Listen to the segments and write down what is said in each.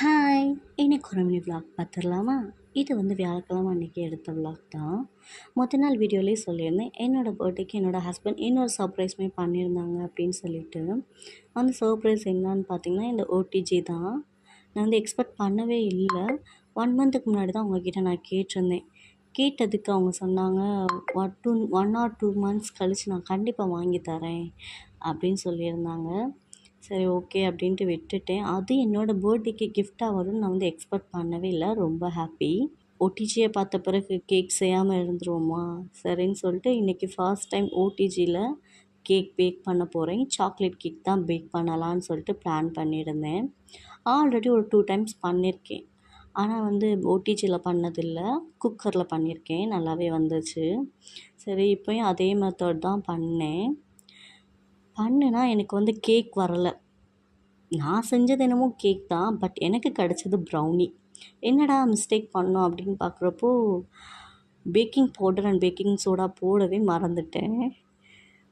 Hi இன்னைக்கு ஒரு mini vlog பார்த்துடலாமா? இது வந்து வியாழக்கிழமை அன்றைக்கி எடுத்த விளாக் தான். மொத்த நாள் வீடியோலேயே சொல்லியிருந்தேன். என்னோடய பர்த்டேக்கு என்னோடய ஹஸ்பண்ட் இன்னொரு சர்ப்ரைஸுமே பண்ணியிருந்தாங்க அப்படின்னு சொல்லிட்டு. அந்த சர்ப்ரைஸ் என்னான்னு பார்த்தீங்கன்னா இந்த ஓடிஜி தான். நான் வந்து எக்ஸ்பெக்ட் பண்ணவே இல்லை. ஒன் மந்த்துக்கு முன்னாடி தான் உங்ககிட்ட நான் கேட்டிருந்தேன். கேட்டதுக்கு அவங்க சொன்னாங்க one two one or two months கழித்து நான் கண்டிப்பாக வாங்கி தரேன் அப்படின்னு சொல்லியிருந்தாங்க. சரி ஓகே அப்படின்ட்டு விட்டுட்டேன். அது என்னோடய பர்த்டேக்கு கிஃப்டாக வரும்னு நான் வந்து எக்ஸ்பெக்ட் பண்ணவே இல்லை. ரொம்ப ஹாப்பி ஓடிஜியை பார்த்த பிறகு கேக் செய்யாமல் இருந்துருவோமா? சரின்னு சொல்லிட்டு இன்றைக்கி ஃபர்ஸ்ட் டைம் ஓடிஜியில் கேக் பேக் பண்ண போகிறேன் சாக்லேட் கேக் தான் பேக் பண்ணலான்னு சொல்லிட்டு பிளான் பண்ணியிருந்தேன். ஆல்ரெடி ஒரு டூ டைம்ஸ் பண்ணியிருக்கேன். ஆனால் வந்து ஓடிஜியில் பண்ணதில்லை. குக்கரில் பண்ணியிருக்கேன். நல்லாவே வந்துச்சு. சரி இப்போயும் அதே மெத்தட் தான் பண்ணேன். பண்ணுனா எனக்கு வந்து கேக் வரலை. நான் செஞ்சது என்னமோ கேக் தான் பட் எனக்கு கிடச்சது ப்ரௌனி என்னடா மிஸ்டேக் பண்ணோம் அப்படின்னு பார்க்குறப்போ baking powder and baking soda போடவே மறந்துட்டேன்.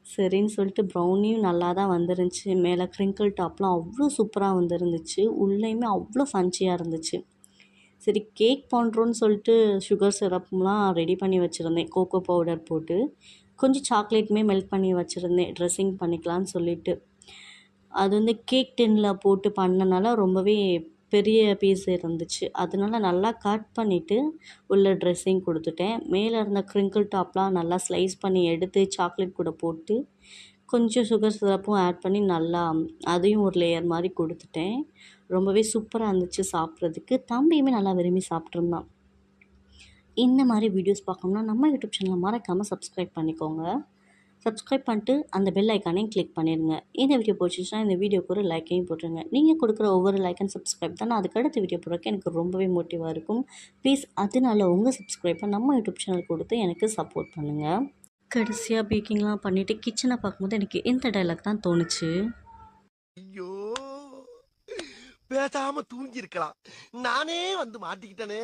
சரின்னு சொல்லிட்டு ப்ரௌனியும் நல்லா தான் வந்துருந்துச்சு. மேலே க்ரிங்கிள் டாப்லாம் அவ்வளோ சூப்பராக வந்துருந்துச்சு. உள்ளேயுமே அவ்வளோ ஃபன்ச்சியாக இருந்துச்சு. சரி கேக் பண்ணுறோன்னு சொல்லிட்டு சுகர் சிரப்லாம் ரெடி பண்ணி வச்சுருந்தேன். கோகோ பவுடர் போட்டு. கொஞ்சம் சாக்லேட்டுமே மெல்ட் பண்ணி வச்சுருந்தேன். ட்ரெஸ்ஸிங் பண்ணிக்கலான்னு சொல்லிட்டு. அது வந்து கேக் டின்னில் போட்டு பண்ணனால ரொம்பவே பெரிய பீஸ் இருந்துச்சு. அதனால நல்லா கட் பண்ணிவிட்டு உள்ள ட்ரெஸ்ஸிங் கொடுத்துட்டேன். மேலே இருந்த க்ரிங்கிள் டாப்லாம் நல்லா ஸ்லைஸ் பண்ணி எடுத்து சாக்லேட் கூட போட்டு கொஞ்சம் சுகர் சிரப்பும் ஆட் பண்ணி நல்லா அதையும் ஒரு லேயர் மாதிரி கொடுத்துட்டேன். ரொம்பவே சூப்பராக இருந்துச்சு சாப்பிட்றதுக்கு. தம்பியுமே நல்லா விரும்பி சாப்பிட்ருந்தான் இந்த மாதிரி வீடியோஸ் பார்க்கணும்னா நம்ம யூடியூப் சேனலை மறக்காமல் சப்ஸ்கிரைப் பண்ணிக்கோங்க. சப்ஸ்கிரைப் பண்ணிட்டு அந்த பெல் ஐக்கானையும் கிளிக் பண்ணிடுங்க இந்த வீடியோ பிடிச்சிச்சுன்னா இந்த வீடியோக்கு ஒரு லைக்கையும் போட்டுருங்க. நீங்கள் கொடுக்குற ஒவ்வொரு லைக் அண்ட் சப்ஸ்கிரைப் தான் நான் அதுக்கு அடுத்த வீடியோ போடுறதுக்கு எனக்கு ரொம்பவே மோட்டிவாக இருக்கும். ப்ளீஸ் அதனால உங்கள் சப்ஸ்கிரைப்பை நம்ம யூடியூப் சேனல் கொடுத்து எனக்கு சப்போர்ட் பண்ணுங்கள் கடைசியாக பேக்கிங்லாம் பண்ணிவிட்டு கிச்சனை பார்க்கும்போது எனக்கு இந்த டைலாக் தான் தோணுச்சு. ஐயோ பேசாம தூங்கி இருக்கலாம் நானே வந்து மாட்டிக்கிட்டனே.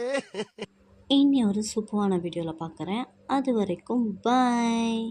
இனி ஒரு சூப்பரான வீடியோவில் பார்க்குறேன் அது வரைக்கும் பாய்